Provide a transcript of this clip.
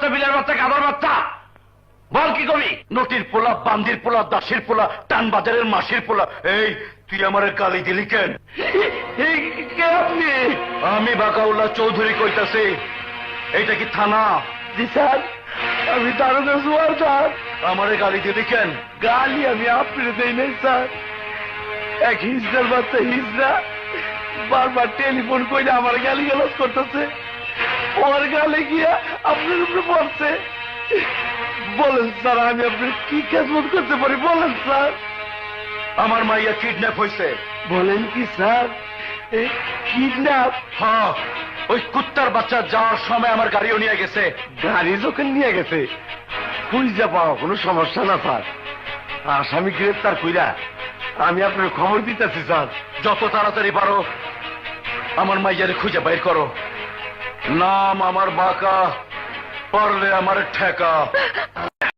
বাচ্চা বিলের বাচ্চা গাধার বাচ্চা বল কি কবি? নটির পোলা বান্দির পোলা দাসির পোলা টান বাজারের মাসির পোলা। এই তুই আমার গালি দিলি কেন? আমি বাকাউল্লাহ চৌধুরী কইতাছি। এইটা কি থানা? জি স্যার। আমি জুয়ার স্যার। আমারে গালি দিলি কেন? গালি আমি আপনি দেই নাই স্যার। এক হিজড়ার বাচ্চা হিজড়া বারবার টেলিফোন করে আমার গালি গালাজ করতেছে। ওর গালে গিয়া আপনার উপরে পড়ছে। বলেন স্যার আমি আপনার কি খেদমত করতে পারি? বলেন স্যার। আমার মাইয়া কিডন্যাপ হয়েছে বলেন কি স্যার? কিডন্যাপ হ্যাঁ ওই কুত্তার বাচ্চা যাওয়ার সময় আমার গাড়িও নিয়ে গেছে। গাড়ি যখন নিয়ে গেছে খুঁজা পাওয়া কোনো সমস্যা না স্যার। আসামি গ্রেপ্তার কইরা আমি আপনার খবর দিতেছি স্যার। যত তাড়াতাড়ি পারো আমার মাইয়ারে খুঁজে বাইর করো। নাম আমার বাঁকা পড়লে আমার ঠেকা।